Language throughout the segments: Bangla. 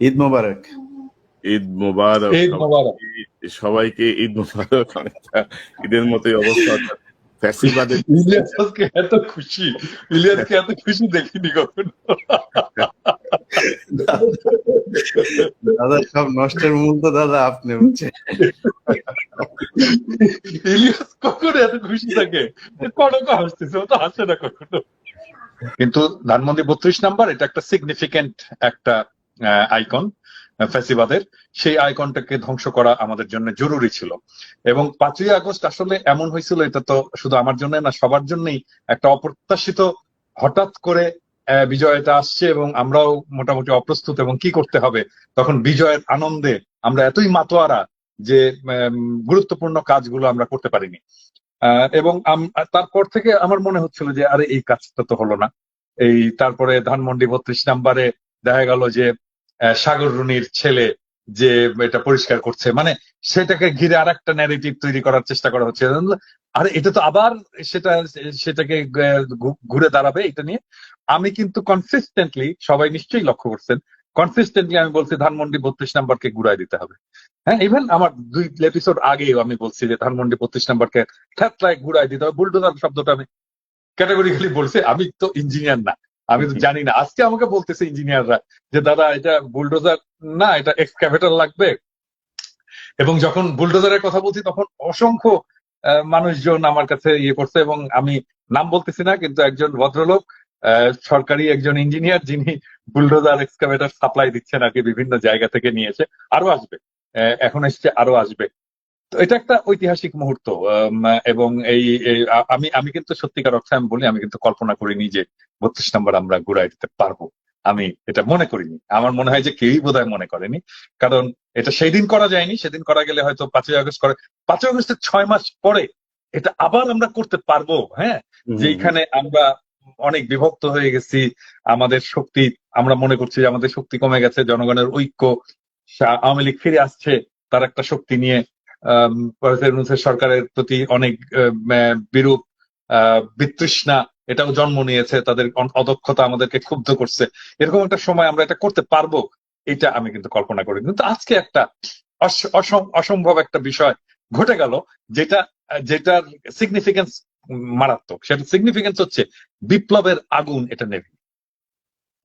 ঈদ মোবারক। ঈদ মোবারক ঈদ মোবারক। সবাইকে ঈদ মোবারক। অনেকটা ঈদের মতোই অবস্থা। অর্থাৎ ফ্যাসিবাদের ইলিয়াস এত খুশি। ইলিয়াসকে এত খুশি দেখিনি কখনো। দাদা সব নষ্টের মূল তো দাদা আপনি বুঝছেন ইলিয়াস কখনো এত খুশি থাকে? কনক হাসতেছে ও তো হাসে না কখনো। কিন্তু ধানমন্ডি বত্রিশ নাম্বার এটা একটা সিগনিফিকেন্ট একটা আইকন ফ্যাসিবাদের সেই আইকনটাকে ধ্বংস করা আমাদের জন্য জরুরি ছিল। এবং পাঁচই আগস্ট আসলে এমন হয়েছিল এটা তো শুধু আমার জন্য না সবার জন্যই একটা অপ্রত্যাশিত হঠাৎ করে আহ, বিজয়টা আসছে এবং আমরাও মোটামুটি অপ্রস্তুত এবং কি করতে হবে তখন বিজয়ের আনন্দে আমরা এতই মাতোয়ারা যে গুরুত্বপূর্ণ কাজগুলো আমরা করতে পারিনি। এবং তারপর থেকে আমার মনে হচ্ছিল যে আরে এই কাজটা তো হলো না। এই তারপরে ধানমন্ডি বত্রিশ নাম্বারে দেখা গেল যে সাগর রুনির ছেলে যে এটা পরিষ্কার করছে মানে সেটাকে ঘিরে আর একটা ন্যারেটিভ তৈরি করার চেষ্টা করা হচ্ছে। আর, এটা তো আবার সেটা, সেটাকে ঘুরে দাঁড়াবে এটা নিয়ে। আমি কিন্তু কনসিস্টেন্টলি সবাই নিশ্চয়ই লক্ষ্য করছেন কনসিস্টেন্টলি আমি বলছি ধানমন্ডি বত্রিশ নাম্বারকে ঘুরাই দিতে হবে। হ্যাঁ ইভেন আমার দুই এপিসোড আগেও আমি বলছি যে ধানমন্ডি বত্রিশ নাম্বারকে ঠ্যাতলায় ঘুরাই দিতে হবে, বুলডোজার শব্দটা আমি ক্যাটাগরিক্যালি বলছি, আমি তো ইঞ্জিনিয়ার না। আমি তো জানি না। আজকে আমাকে বলতেছে ইঞ্জিনিয়াররা যে, দাদা, এটা বুলডোজার না, এটা এক্সক্যাভেটর লাগবে। এবং যখন বুলডোজারের কথা বলছি, তখন অসংখ্য মানুষজন আমার কাছে ইয়ে করছে এবং আমি নাম বলতেছি না, কিন্তু একজন ভদ্রলোক সরকারি একজন ইঞ্জিনিয়ার যিনি বুলডোজার এক্সকাভেটার সাপ্লাই দিচ্ছেন আর কি বিভিন্ন জায়গা থেকে নিয়ে এসে আরও আসবে। এখন এসছে আরও আসবে। তো এটা একটা ঐতিহাসিক মুহূর্ত এবং এই আমি আমি কিন্তু সত্যিকার অর্থে আমি বলি আমি কিন্তু কল্পনা করিনি যে বত্রিশ নম্বর আমরা ঘুরাই দিতে পারব। আমি এটা মনে করিনি। আমার মনে হয় যে কেউই বোধহয় মনে করেনি। কারণ এটা সেই দিন করা যায়নি সেদিন করা গেলে হয়তো পাঁচই আগস্ট করে পাঁচই আগস্টের ছয় মাস পরে এটা আবার আমরা করতে পারব হ্যাঁ? যেখানে আমরা অনেক বিভক্ত হয়ে গেছি আমাদের শক্তি আমরা মনে করছি যে আমাদের শক্তি কমে গেছে জনগণের ঐক্য আওয়ামী লীগ ফিরে আসছে তার একটা শক্তি নিয়ে সরকারের প্রতি অনেক বিরূপ বিতৃষ্ণা এটাও জন্ম নিয়েছে। তাদের অদক্ষতা আমাদেরকে ক্ষুব্ধ করছে। এরকম একটা সময় আমরা এটা করতে পারব, এটা আমি কিন্তু কল্পনা করি কিন্তু আজকে একটা অসম্ভব একটা বিষয় ঘটে গেল, যেটা, যেটার সিগনিফিকেন্স মারাত্মক। সেটা সিগনিফিকেন্স হচ্ছে বিপ্লবের আগুন এটা নেবে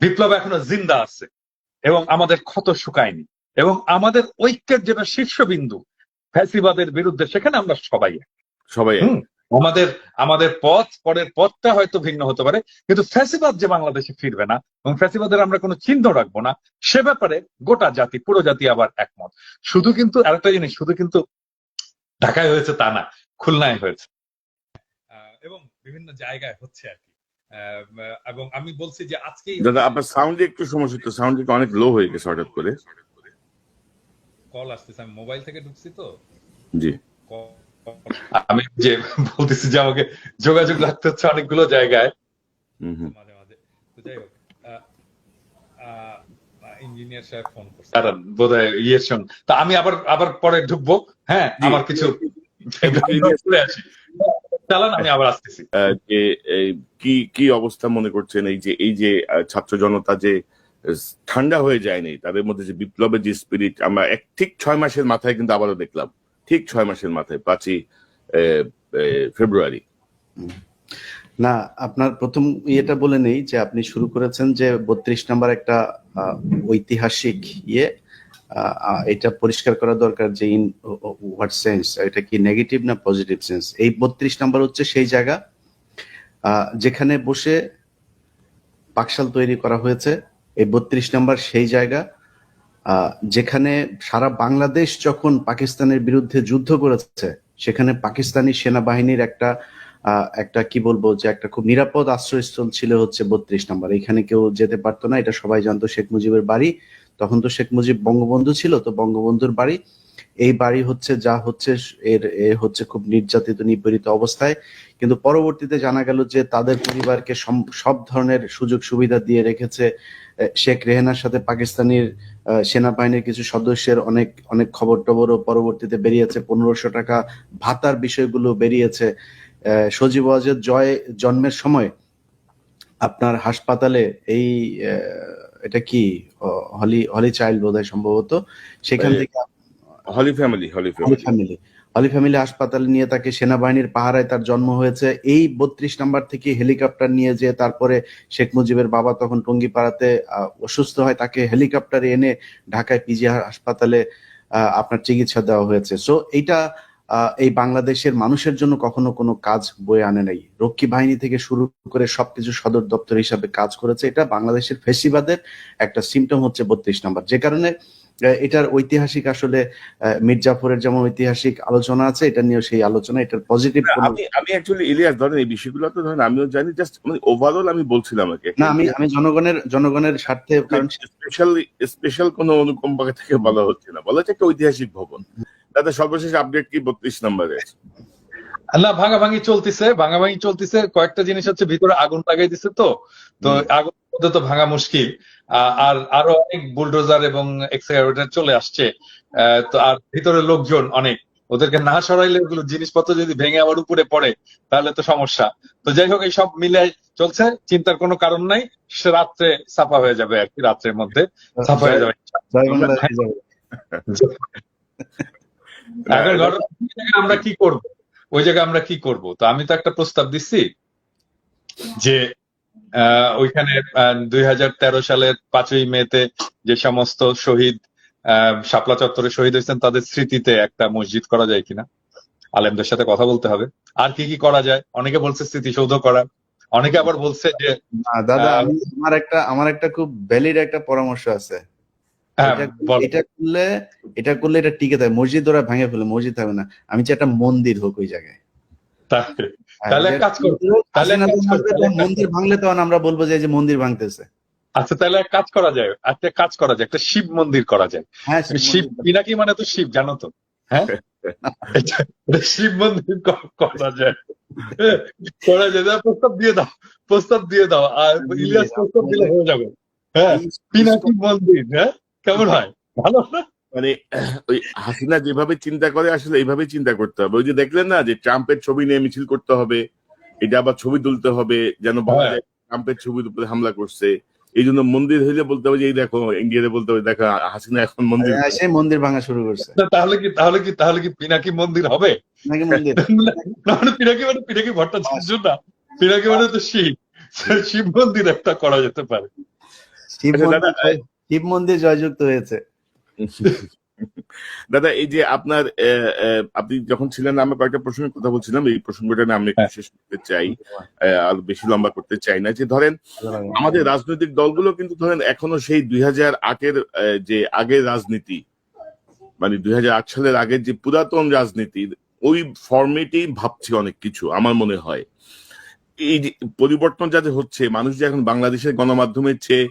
বিপ্লব এখনও জিন্দা আছে এবং আমাদের ক্ষত শুকায়নি এবং আমাদের ঐক্যের যেটা শীর্ষবিন্দু ফ্যাসিবাদের বিরুদ্ধে সেখানে আমরা সবাই এক। সবাই আমাদের আমাদের পথ পরের পথটা হয়তো ভিন্ন হতে পারে কিন্তু ফ্যাসিবাদ যে বাংলাদেশে ফিরবে না এবং ফ্যাসিবাদের আমরা কোনো চিহ্ন রাখব না সে ব্যাপারে গোটা জাতি পুরো জাতি আবার একমত। শুধু কিন্তু আরেকটা জিনিস শুধু কিন্তু ঢাকায় হয়েছে তা না খুলনায় হয়েছে। এবং বিভিন্ন জায়গায় হচ্ছে আর কি। এবং আমি বলছি যে আজকেই দাদা আপনার সাউন্ডে একটু সমস্যা তো সাউন্ড অনেক লো হয়ে গেছে হঠাৎ করে। কল আসতেছে আমি মোবাইল থেকে ঢুকছি তো। জি। আমি যে বলতেছি যে আমাকে যোগাযোগ রাখতে হচ্ছে অনেকগুলো জায়গায়। মাঝে মাঝে। তো যাই হোক ইঞ্জিনিয়ার সাহেব ফোন করছে। কারণ বোধহয় ইয়ের সঙ্গে। তা আমি আবার আবার পরে ঢুকবো হ্যাঁ? আমার কিছু চালান আমি আবার আসতেছি। আহ, যে এই, কি কি অবস্থা মনে করছেন? এই যে এই যে ছাত্র জনতা যে ঠান্ডা হয়ে যায়নি। তাদের মধ্যে যে বিপ্লবের যে স্পিরিট আমরা এক, ঠিক ছয় মাসের মাথায় কিন্তু আবারও দেখলাম। ঠিক ছয় মাসের মাথায়, পাঁচই ফেব্রুয়ারি। না, আপনার প্রথম ইয়েটা বলে নেই যে আপনি শুরু করেছেন যে বত্রিশ নাম্বার একটা ঐতিহাসিক ইয়ে। এটা পরিষ্কার করা দরকার যে ইন হোয়াট সেন্স এটা কি নেগেটিভ না পজিটিভ সেন্স এই বত্রিশ নাম্বার হচ্ছে সেই জায়গা যেখানে বসে পাকশাল তৈরি করা হয়েছে। এই বত্রিশ নাম্বার সেই জায়গা যেখানে সারা বাংলাদেশ যখন পাকিস্তানের বিরুদ্ধে যুদ্ধ করেছে, সেখানে পাকিস্তানি সেনাবাহিনীর একটা একটা কি বলব যে একটা খুব নিরাপদ আশ্রয়স্থল ছিল হচ্ছে বত্রিশ নাম্বার। এখানে কেউ যেতে পারতো না, এটা সবাই জানতো, শেখ মুজিবের বাড়ি। তখন তো শেখ মুজিব বঙ্গবন্ধু ছিল, তো বঙ্গবন্ধুর বাড়ি। এই বাড়ি হচ্ছে, যা হচ্ছে এর হচ্ছে খুব নির্যাতিত, নিপীড়িত অবস্থায়। কিন্তু পরবর্তীতে জানা গেল যে তাদের পরিবারকে সব ধরনের সুযোগ সুবিধা দিয়ে রেখেছে শেখ রেহেনার সাথে পাকিস্তানির সেনাবাহিনীর কিছু সদস্যের অনেক অনেক খবর টবরও পরবর্তীতে বেরিয়েছে। পনেরোশো টাকা ভাতার বিষয়গুলো বেরিয়েছে। আহ, সজীব ওয়াজেদ জয় জন্মের সময় আপনার হাসপাতালে এই এটা কি হলি হলি চাইল্ড বোধহয় সম্ভবত সেখান থেকে holy family holy family. Holy family হাসপাতালে নিয়ে তাকে সেনাবাহিনীর পাহারায় তার জন্ম হয়েছে। এই বত্রিশ নাম্বার থেকে হেলিকপ্টার নিয়ে যে তারপরে শেখ মুজিবের বাবা তখন টঙ্গিপাড়াতে অসুস্থ হয়, তাকে হেলিকপ্টারে এনে ঢাকায় পিজি হাসপাতালে আপনার চিকিৎসা দেওয়া হয়েছে। সো এইটা এই বাংলাদেশের মানুষের জন্য কখনো কোনো কাজ বয়ে আনে নাই। রক্ষী বাহিনী থেকে শুরু করে সবকিছু সদর দপ্তর হিসাবে কাজ করেছে। এটা বাংলাদেশের ফেসিবাদের একটা সিমটম হচ্ছে বত্রিশ নাম্বার। যে কারণে এটার ঐতিহাসিক আসলে মির্জাফরের যেমন ঐতিহাসিক আলোচনা আছে এটা নিয়ে সেই আলোচনা এটার পজিটিভ আমি আমি অ্যাকচুয়ালি ইলিয়াস ধরেন এই বিষয়গুলো তো ধরেন আমিও জানি জাস্ট মানে ওভারঅল আমি বলছিলাম আমাকে না আমি আমি জনগণের জনগণের স্বার্থে কারণ স্পেশাল স্পেশাল কোনো অনুকম্পা থেকে বলা হচ্ছে না। বলা হচ্ছে একটা ঐতিহাসিক ভবন। তাতে সর্বশেষ আপডেট কি? বত্রিশ নম্বরে না ভাঙাভাঙি চলতেছে ভাঙাভাঙি চলতেছে। কয়েকটা জিনিস হচ্ছে ভিতরে আগুন লাগাই দিছে তো তো আগুন মধ্যে তো ভাঙা মুশকিল। আর আরও অনেক বুলডোজার এবং এক্সকাভেটর চলে আসছে। তো আর ভিতরে লোকজন অনেক। ওদেরকে না সরাইলে ওগুলো জিনিসপত্র যদি ভেঙে আবার উপরে পড়ে তাহলে তো সমস্যা। তো যাই হোক এই সব মিলে চলছে। চিন্তার কোনো কারণ নাই। সে রাত্রে সাফা হয়ে যাবে আর কি রাত্রের মধ্যে হয়ে বাংলা হয়ে যাবে। এখন ঘটনা আমরা কি করব? ওই জায়গায় আমরা কি করব? তো আমি তো একটা প্রস্তাব দিচ্ছি যে ওইখানে দুই হাজার তেরো সালের পাঁচই মেতে যে সমস্ত শহীদ শাপলা চত্বরে শহীদ হয়েছেন তাদের স্মৃতিতে একটা মসজিদ করা যায় কিনা? আলেমদের সাথে কথা বলতে হবে। আর কি কি করা যায়? অনেকে বলছে স্মৃতিসৌধ করা। অনেকে আবার বলছে যে দাদা আমি আমার একটা আমার একটা খুব ভ্যালিড একটা পরামর্শ আছে। এটা- করলে এটা করলে এটা টিকে থাকে। মসজিদ ওরা ভেঙে ফেলে মসজিদ থাকবে না। আমি চাই একটা মন্দির হোক ওই জায়গায়। তাহলে আর তাহলে এক যে- কাজ তাহলে মন্দির ভাঙলে তখন আমরা বলব যে মন্দির ভাঙতেছে। আচ্ছা তাহলে এক কাজ করা যায় একটা কাজ করা যায় একটা শিব মন্দির করা যায়। হ্যাঁ শিব পিনাকি মানে তো শিব জানো তো? হ্যাঁ? শিব মন্দির করা যায়। হ্যাঁ, করা যায় প্রস্তাব দিয়ে দাও প্রস্তাব দিয়ে দাও আর ইলিয়াস প্রস্তাব দিলে হয়ে যাবে। হ্যাঁ পিনাকি মন্দির হ্যাঁ? কেমন হয়? ভালো। না মানে ওই হাসিনা যেভাবে চিন্তা করে আসলে এইভাবে চিন্তা করতে হবে। ওই যে দেখলেন না যে ট্রাম্পের ছবি নিয়ে মিছিল করতে হবে এটা আবার ছবি তুলতে হবে যেন হ্যাঁ। ট্রাম্পের ছবির উপরে হামলা করছে। এই জন্য মন্দির হইলে বলতে হবে যে এই দেখো ইন্ডিয়াতে বলতে হবে দেখো হাসিনা এখন মন্দির হ্যাঁ, সেই মন্দির ভাঙা শুরু করছে। তাহলে কি তাহলে কি তাহলে কি পিনাকি মন্দির হবে? নাকি মন্দির। না মানে পিনাকি মানে পিনাকি ভট্টাচার্য না। পিনাকি মানে তো শিব। শিব মন্দির একটা করা যেতে পারে। শিব আচ্ছা, মন্দির শিব মন্দির জয়যুক্ত হয়েছে। দাদা এই যে আপনার আপনি যখন ছিলেন আমরা কয়েকটা প্রসঙ্গের কথা বলছিলাম। এই প্রসঙ্গটা নিয়ে আমি হ্যাঁ। শেষ করতে চাই। আর বেশি লম্বা করতে চাই না। যে ধরেন আমাদের রাজনৈতিক দলগুলো কিন্তু ধরেন এখনও সেই দুই হাজার আটের যে আগের রাজনীতি মানে দুই হাজার আট সালের আগের যে পুরাতন রাজনীতির ওই ফর্মেটেই ভাবছে অনেক কিছু আমার মনে হয়। এই যে পরিবর্তন যাতে হচ্ছে মানুষ যে এখন বাংলাদেশের গণমাধ্যমের চেয়ে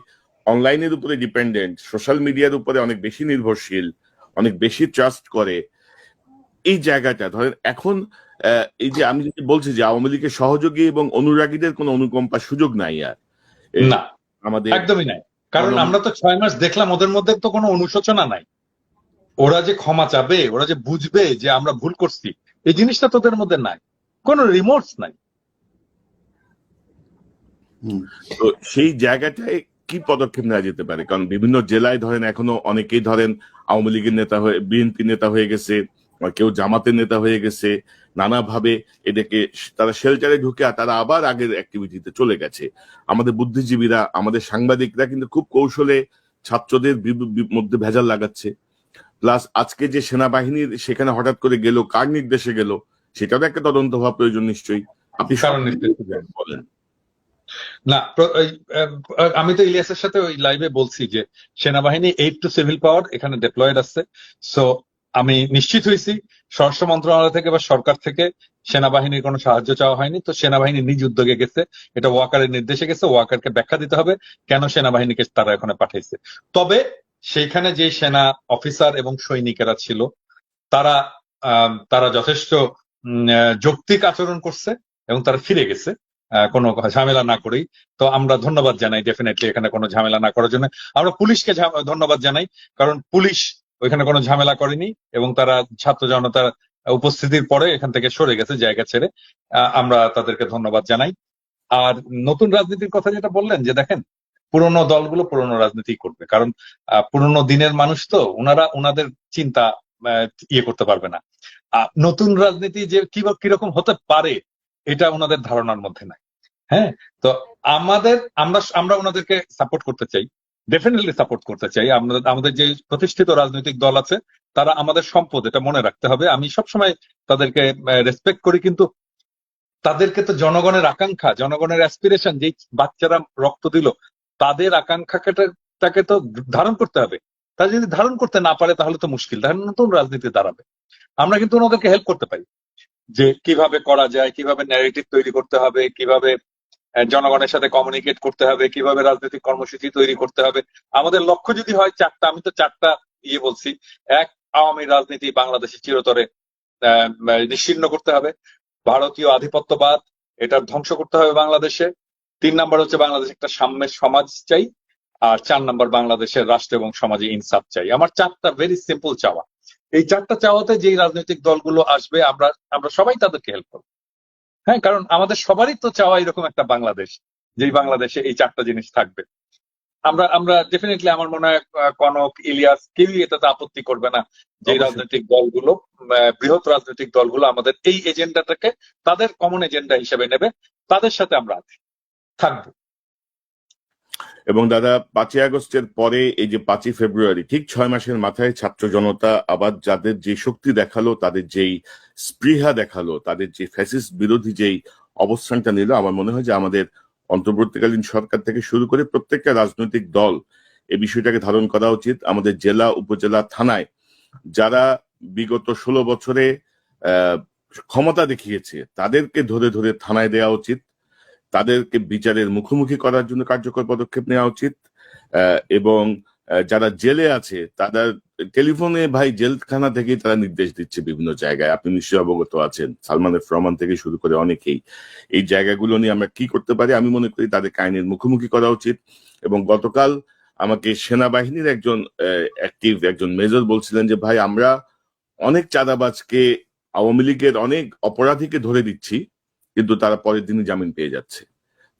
অনলাইনের উপরে ডিপেন্ডেন্ট সোশ্যাল মিডিয়ার উপরে অনেক বেশি নির্ভরশীল অনেক বেশি ট্রাস্ট করে। এই জায়গাটা ধরেন এখন এই যে আমি যদি বলছি যে আওয়ামী লীগের সহযোগী এবং অনুরাগীদের কোনো অনুকম্পার সুযোগ নাই আর না আমাদের একদমই নাই। কারণ আমরা তো ছয় মাস দেখলাম ওদের মধ্যে তো কোনো অনুশোচনা নাই। ওরা যে ক্ষমা চাবে ওরা যে বুঝবে যে আমরা ভুল করছি এই জিনিসটা তোদের মধ্যে নাই। কোনো রিমোটস নাই। হুম। তো সেই জায়গাটায় কি পদক্ষেপ নেওয়া যেতে পারে? কারণ বিভিন্ন জেলায় ধরেন এখনও অনেকেই ধরেন আওয়ামী লীগের নেতা হয়ে বিএনপি নেতা হয়ে গেছে কেউ জামাতের নেতা হয়ে গেছে নানাভাবে এটাকে তারা শেল্টারে ঢুকে তারা আবার আগের অ্যাক্টিভিটিতে চলে গেছে। আমাদের বুদ্ধিজীবীরা আমাদের সাংবাদিকরা কিন্তু খুব কৌশলে ছাত্রদের মধ্যে ভেজাল লাগাচ্ছে। প্লাস আজকে যে সেনাবাহিনীর সেখানে হঠাৎ করে গেল কার নির্দেশে গেল সেটারও একটা তদন্ত হওয়া প্রয়োজন নিশ্চয়ই। আপনি বলেন। না আমি তো ইলিয়াসের সাথে ওই লাইভে বলছি যে সেনাবাহিনী এইট টু সিভিল পাওয়ার এখানে ডেপ্লয়েড আছে সো আমি নিশ্চিত হয়েছি, স্বরাষ্ট্র মন্ত্রণালয় থেকে বা সরকার থেকে সেনাবাহিনীর কোনো সাহায্য চাওয়া হয়নি। তো সেনাবাহিনী নিজ উদ্যোগে গেছে। এটা ওয়াকারের নির্দেশে গেছে, ওয়াকারকে ব্যাখ্যা দিতে হবে কেন সেনাবাহিনীকে তারা এখানে পাঠাইছে তবে সেইখানে যে সেনা অফিসার এবং সৈনিকেরা ছিল, তারা তারা যথেষ্ট যৌক্তিক আচরণ করছে এবং তারা ফিরে গেছে। কোনো ঝামেলা না করেই। তো আমরা ধন্যবাদ জানাই ডেফিনেটলি এখানে কোনো ঝামেলা না করার জন্য। আমরা পুলিশকে ধন্যবাদ জানাই, কারণ পুলিশ ওইখানে কোনো ঝামেলা করেনি এবং তারা ছাত্র জনতার উপস্থিতির পরে এখান থেকে সরে গেছে জায়গা ছেড়ে। আমরা তাদেরকে ধন্যবাদ জানাই। আর নতুন রাজনীতির কথা যেটা বললেন, যে দেখেন, পুরনো দলগুলো পুরনো রাজনীতি করবে, কারণ পুরনো দিনের মানুষ তো ওনারা ওনাদের চিন্তা ইয়ে করতে পারবে না। নতুন রাজনীতি যে কি কীরকম হতে পারে এটা ওনাদের ধারণার মধ্যে নাই। হ্যাঁ। তো আমাদের আমরা আমরা ওনাদেরকে সাপোর্ট করতে চাই। ডেফিনেটলি সাপোর্ট করতে চাই। আমাদের আমাদের যে প্রতিষ্ঠিত রাজনৈতিক দল আছে তারা আমাদের সম্পদ এটা মনে রাখতে হবে। আমি সবসময় তাদেরকে রেসপেক্ট করি কিন্তু তাদেরকে তো জনগণের আকাঙ্ক্ষা জনগণের অ্যাসপিরেশন যে বাচ্চারা রক্ত দিল তাদের আকাঙ্ক্ষাটাকে তো ধারণ করতে হবে। তারা যদি ধারণ করতে না পারে তাহলে তো মুশকিল। তাহলে নতুন রাজনীতি দাঁড়াবে। আমরা কিন্তু ওনাদেরকে হেল্প করতে পারি। যে কীভাবে করা যায় কীভাবে ন্যারেটিভ তৈরি করতে হবে কীভাবে জনগণের সাথে কমিউনিকেট করতে হবে কীভাবে রাজনৈতিক কর্মসূচি তৈরি করতে হবে। আমাদের লক্ষ্য যদি হয় চারটা আমি তো চারটা ইয়ে বলছি। এক আওয়ামী রাজনীতি বাংলাদেশে চিরতরে আহ, নিশ্চিহ্ন করতে হবে। ভারতীয় আধিপত্যবাদ এটা ধ্বংস করতে হবে বাংলাদেশে। তিন নাম্বার হচ্ছে বাংলাদেশ একটা সাম্যের সমাজ চাই। আর চার নাম্বার বাংলাদেশের রাষ্ট্র এবং সমাজে ইনসাফ চাই। আমার চারটা ভেরি সিম্পল চাওয়া। এই চারটা চাওয়াতে যেই রাজনৈতিক দলগুলো আসবে আমরা আমরা সবাই তাদেরকে হেল্প করব। হ্যাঁ কারণ আমাদের সবারই তো চাওয়া এরকম একটা বাংলাদেশ যেই বাংলাদেশে এই চারটা জিনিস থাকবে। আমরা আমরা ডেফিনেটলি আমার মনে হয় কনক ইলিয়াস কেউই এটাতে আপত্তি করবে না যে রাজনৈতিক দলগুলো বৃহৎ রাজনৈতিক দলগুলো আমাদের এই এজেন্ডাটাকে তাদের কমন এজেন্ডা হিসেবে নেবে তাদের সাথে আমরা আছি থাকব। এবং দাদা, পাঁচই আগস্টের পরে এই যে পাঁচই ফেব্রুয়ারি, ঠিক ছয় মাসের মাথায় ছাত্র জনতা আবার যাদের যে শক্তি দেখাল, তাদের যেই স্পৃহা দেখাল, তাদের যে ফ্যাসিস বিরোধী যেই অবস্থানটা নিল, আমার মনে হয় যে আমাদের অন্তর্বর্তীকালীন সরকার থেকে শুরু করে প্রত্যেকটা রাজনৈতিক দল এই বিষয়টাকে ধারণ করা উচিত। আমাদের জেলা, উপজেলা, থানায় যারা বিগত ষোলো বছরে ক্ষমতা দেখিয়েছে, তাদেরকে ধরে ধরে থানায় দেওয়া উচিত। তাদেরকে বিচারের মুখোমুখি করার জন্য কার্যকর পদক্ষেপ নেওয়া উচিত। এবং যারা জেলে আছে, তাদের টেলিফোনে ভাই জেলখানা থেকেই তারা নির্দেশ দিচ্ছে বিভিন্ন জায়গায়। আপনি নিশ্চয়ই অবগত আছেন, সালমানের রহমান থেকে শুরু করে অনেকেই। এই জায়গাগুলো নিয়ে আমরা কি করতে পারি? আমি মনে করি তাদের আইনের মুখোমুখি করা উচিত। এবং গতকাল আমাকে সেনাবাহিনীর একজন অ্যাক্টিভ একজন মেজর বলছিলেন যে, ভাই, আমরা অনেক চাঁদাবাজকে আওয়ামী লীগের অনেক অপরাধীকে ধরে দিচ্ছি। কিন্তু তারা পরের দিনই জামিন পেয়ে যাচ্ছে।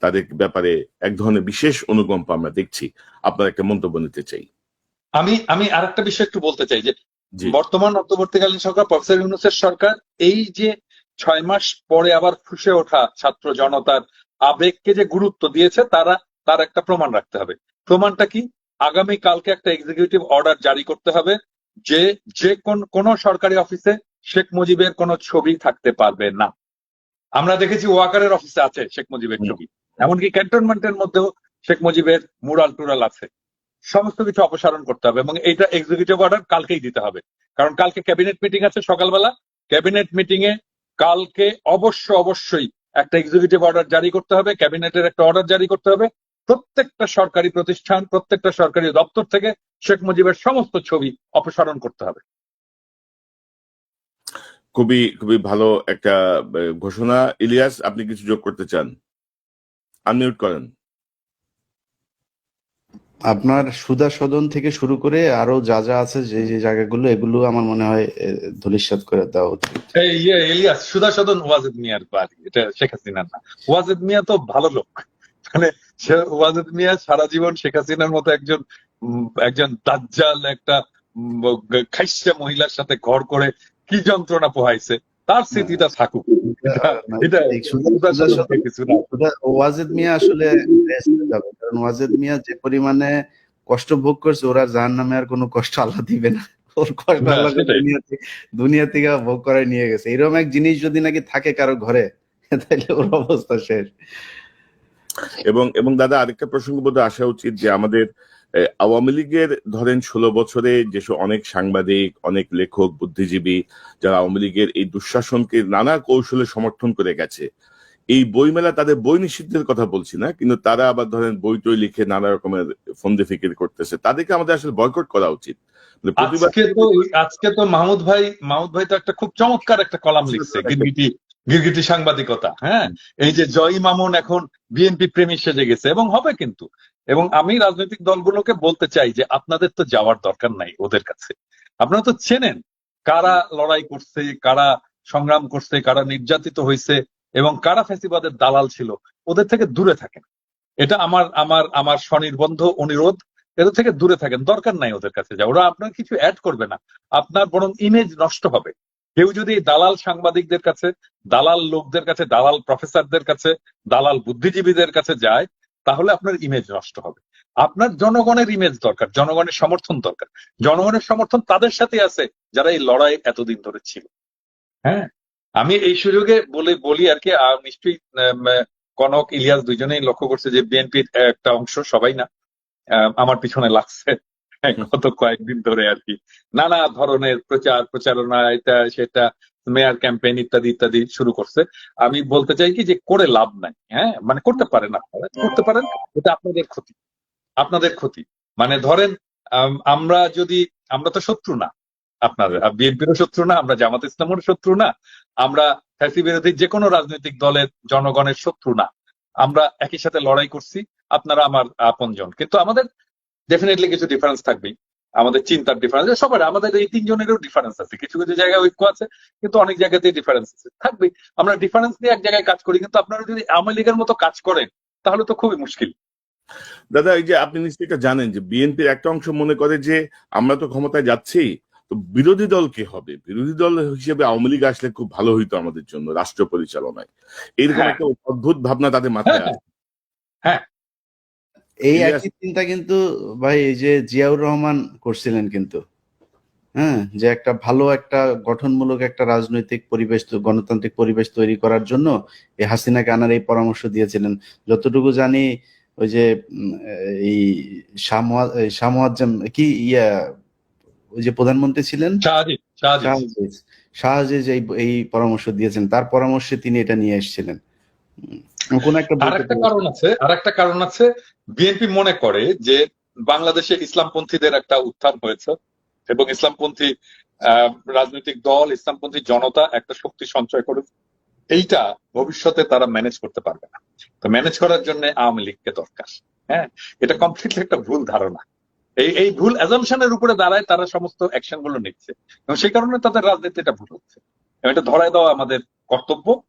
তাদের ব্যাপারে এক ধরনের বিশেষ অনুকম্পা আমরা দেখছি। আপনার একটা মন্তব্য নিতে চাই। আমি আমি আরেকটা বিষয় একটু বলতে চাই যে বর্তমান অন্তর্বর্তীকালীন সরকার প্রফেসর ইউনুসের সরকার এই যে ছয় মাস পরে আবার ফুসে ওঠা ছাত্র জনতার আবেগকে যে গুরুত্ব দিয়েছে তারা তার একটা প্রমাণ রাখতে হবে। প্রমাণটা কি? আগামী কালকে একটা এক্সিকিউটিভ অর্ডার জারি করতে হবে যে যে কোন কোন সরকারি অফিসে শেখ মুজিবের কোনো ছবি থাকতে পারবে না। আমরা দেখেছি ওয়াকারের অফিসে আছে শেখ মুজিবের ছবি। এমনকি ক্যান্টনমেন্টের মধ্যেও শেখ মুজিবের মুরাল টুরাল আছে। সমস্ত কিছু অপসারণ করতে হবে এবং এইটা এক্সিকিউটিভ অর্ডার কালকেই দিতে হবে। কারণ কালকে ক্যাবিনেট মিটিং আছে সকালবেলা। ক্যাবিনেট মিটিং এ কালকে অবশ্য অবশ্যই একটা এক্সিকিউটিভ অর্ডার জারি করতে হবে ক্যাবিনেটের একটা অর্ডার জারি করতে হবে। প্রত্যেকটা সরকারি প্রতিষ্ঠান প্রত্যেকটা সরকারি দপ্তর থেকে শেখ মুজিবের সমস্ত ছবি অপসারণ করতে হবে। খুবই খুবই ভালো একটা ঘোষণা। ইলিয়াস আপনি কিছু যোগ করতে চান? আনমিউট করেন। আপনার সুদা সদন থেকে শুরু করে আরও যা যা আছে যে যে জায়গাগুলো এগুলো আমার মনে হয় ধলিসাত করে দেওয়া উচিত। এই ইয়ে ইলিয়াস সুধা সদন ওয়াজেদ মিয়ার বাড়ি। এটা শেখ হাসিনার না। ওয়াজেদ মিয়া তো ভালো লোক। মানে ওয়াজেদ মিয়া সারা জীবন শেখ হাসিনার মতো একজন একজন দাজ্জাল একটা খাইসা মহিলার সাথে ঘর করে কি যন্ত্রণা পোহাইছে? তার স্মৃতিটা থাকুক। এটা- এটা ঠিক, সুদা- সুধা সুদা সদন সদন- কিছু না। সুদা- ওয়াজেদ মিয়া আসলে কারণ ওয়াজেদ মিয়া যে পরিমাণে কষ্ট ভোগ করছে ওরা যার নামে আর কোনো কষ্ট আল্লাহ দিবে না। ওর কষ্ট আল্লাহ দুনিয়া থেকে ভোগ করে নিয়ে গেছে। এরকম এক জিনিস যদি নাকি থাকে কারও ঘরে তাহলে ওর অবস্থা শেষ। এবং এবং দাদা আরেকটা প্রসঙ্গ বোধহয় আসা উচিত যে আমাদের আহ, আওয়ামী লীগের ধরেন ষোলো বছরে যেসব অনেক সাংবাদিক অনেক লেখক বুদ্ধিজীবী যারা আওয়ামী লীগের এই দুঃশাসনকে নানা কৌশলে সমর্থন করে গেছে এই বইমেলা তাদের বই নিষিদ্ধের কথা বলছি না কিন্তু তারা আবার ধরেন বই টই লিখে নানা রকমের ফন্দে ফিকির করতেছে। তাদেরকে আমাদের আসলে বয়কট করা উচিত। মানে আজকে তো আজকে তো মাহমুদ ভাই মাহমুদ ভাই তো একটা খুব চমৎকার একটা কলাম লিখছে গিরগিটি গিরগিটি সাংবাদিকতা হ্যাঁ? এই যে জয় মামুন এখন বিএনপি প্রেমী সেজে গেছে, এবং হবে কিন্তু। এবং আমি রাজনৈতিক দলগুলোকে বলতে চাই যে আপনাদের তো যাওয়ার দরকার নাই ওদের কাছে। আপনারা তো চেনেন কারা লড়াই করছে, কারা সংগ্রাম করছে, কারা নির্যাতিত হয়েছে, এবং কারা ফ্যাসিবাদের দালাল ছিল। ওদের থেকে দূরে থাকেন। এটা আমার আমার আমার স্বনির্বন্ধ অনুরোধ, এদের থেকে দূরে থাকেন। দরকার নাই ওদের কাছে যা ওরা আপনার কিছু অ্যাড করবে না। আপনার বরং ইমেজ নষ্ট হবে। কেউ যদি দালাল সাংবাদিকদের কাছে, দালাল লোকদের কাছে, দালাল প্রফেসরদের কাছে, দালাল বুদ্ধিজীবীদের কাছে যায়, তাহলে আপনার ইমেজ নষ্ট হবে। আপনার জনগণের ইমেজ দরকার, জনগণের সমর্থন দরকার। জনগণের সমর্থন তাদের সাথে আছে, যারা এই লড়াই এতদিন ধরে ছিল। হ্যাঁ? আমি এই সুযোগে বলে, বলি আর কি নিশ্চয়ই কনক, ইলিয়াস দুইজনেই লক্ষ্য করছে যে, বিএনপির একটা অংশ, সবাই না আমার পিছনে লাগছে। গত কয়েকদিন ধরে আর কি। নানা ধরনের প্রচার প্রচারণা এটা সেটা মেয়ার ক্যাম্পেইন ইত্যাদি ইত্যাদি শুরু করছে। আমি বলতে চাই কি যে করে লাভ নাই হ্যাঁ? মানে করতে পারেন আপনারা করতে পারেন এটা আপনাদের ক্ষতি আপনাদের ক্ষতি। মানে ধরেন আম, আমরা যদি আমরা তো শত্রু না আপনার বিএনপিরও শত্রু না আমরা জামাত ইসলামের শত্রু না আমরা ফ্যাসি বিরোধী যে কোনো রাজনৈতিক দলের জনগণের শত্রু না আমরা একই সাথে লড়াই করছি আপনারা আমার আপনজন কিন্তু আমাদের ডেফিনেটলি কিছু ডিফারেন্স থাকবেই। আমাদের চিন্তার ডিফারেন্স সবার আমাদের এই তিনজনেরও ডিফারেন্স আছে। কিছু কিছু জায়গায় ঐক্য আছে কিন্তু অনেক জায়গাতেই ডিফারেন্স আছে। থাকবে আমরা ডিফারেন্স নিয়ে এক জায়গায় কাজ করি কিন্তু আপনারা যদি আওয়ামী লীগের মতো কাজ করেন তাহলে তো খুবই মুশকিল। দাদা এই যে আপনি নিশ্চয়ই এটা জানেন যে বিএনপির একটা অংশ মনে করে যে আমরা তো ক্ষমতায় যাচ্ছি তো বিরোধী দল কে হবে? বিরোধী দল হিসেবে আওয়ামী লীগ আসলে খুব ভালো হইতো আমাদের জন্য রাষ্ট্র পরিচালনায়। এরকম হ্যাঁ। একটা অদ্ভুত ভাবনা তাদের মাথায় হ্যাঁ, এই একই চিন্তা কিন্তু ভাই যে জিয়াউর রহমান করছিলেন কিন্তু হ্যাঁ? যে একটা ভালো একটা গঠনমূলক একটা রাজনৈতিক পরিবেশ গণতান্ত্রিক পরিবেশ তৈরি করার জন্য এই হাসিনাকে আনার এই পরামর্শ দিয়েছিলেন। যতটুকু জানি ওই যে এই শামওয়া- এই শামওয়াজ্জাম কি ইয়া ওই যে প্রধানমন্ত্রী ছিলেন? শাহজিজ শাহজিজ এই পরামর্শ দিয়েছেন। তার পরামর্শে তিনি এটা নিয়ে এসেছিলেন। কোন একটা আর কারণ আছে কারণ আছে বিএনপি মনে করে যে বাংলাদেশে ইসলামপন্থীদের একটা উত্থান হয়েছে এবং ইসলামপন্থী রাজনৈতিক দল ইসলামপন্থী জনতা একটা শক্তি সঞ্চয় করে এইটা ভবিষ্যতে তারা ম্যানেজ করতে পারবে না। তো ম্যানেজ করার জন্য আওয়ামী লীগকে দরকার হ্যাঁ? এটা কমপ্লিটলি একটা ভুল ধারণা। এই এই ভুল অ্যাজামশনের উপরে দাঁড়ায় তারা সমস্ত অ্যাকশনগুলো নিচ্ছে। এবং সেই কারণে তাদের রাজনীতিটা ভুল হচ্ছে। এবং এটা ধরায় দেওয়া আমাদের কর্তব্য।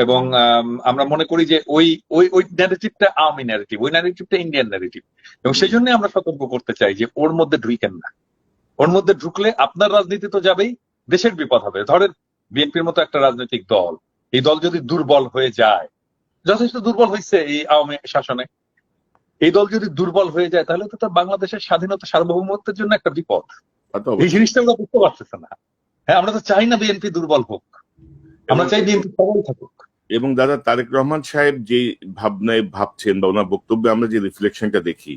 এবং আম, আমরা মনে করি যে ওই ওই ওই ন্যারেটিভটা আর্মি ন্যারেটিভ ওই ন্যারেটিভটা ইন্ডিয়ান ন্যারেটিভ এবং সেই জন্য আমরা সতর্ক করতে চাই যে ওর মধ্যে ঢুইকেন না। ওর মধ্যে ঢুকলে আপনার রাজনীতি তো যাবেই দেশের বিপদ হবে। ধরেন বিএনপির মতো একটা রাজনৈতিক দল এই দল যদি দুর্বল হয়ে যায় যথেষ্ট দুর্বল হয়েছে এই আওয়ামী শাসনে এই দল যদি দুর্বল হয়ে যায় তাহলে তো তার বাংলাদেশের স্বাধীনতা সার্বভৌমত্বের জন্য একটা বিপদ। এই জিনিসটা আমরা বুঝতে পারতেছে না। হ্যাঁ আমরা তো চাই না বিএনপি দুর্বল হোক। আমরা চাই বিএনপি সবল থাকুক। এবং দাদা তারেক রহমান সাহেব যে ভাবনায় ভাবছেন বা ওনার বক্তব্যে আমরা যে রিফ্লেকশনটা দেখি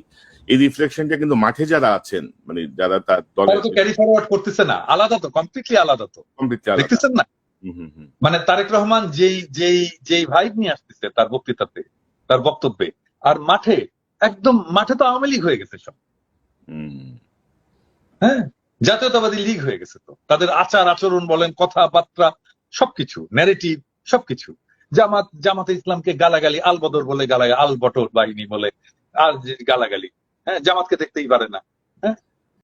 এই রিফ্লেকশনটা কিন্তু মাঠে যারা আছেন মানে যারা তার তো ক্যারি ফরওয়ার্ড করতেছে না আলাদা তো কমপ্লিটলি আলাদা তো। দেখতেছেন না। মানে তারেক রহমান যেই যেই যেই ভাইব নিয়ে আসতেছে তার বক্তৃতাতে তার বক্তব্যে আর মাঠে একদম মাঠে তো আওয়ামী লীগ হয়ে গেছে সব। হুম। হ্যাঁ? জাতীয়তাবাদী লীগ হয়ে গেছে তো। তাদের আচার আচরণ বলেন কথাবার্তা সবকিছু ন্যারেটিভ সবকিছু। জামাত, জামাতে ইসলামকে গালাগালি আলবদর বলে গালাগালি, আল বটর বাহিনী বলে আর গালাগালি। হ্যাঁ জামাতকে দেখতেই পারে না।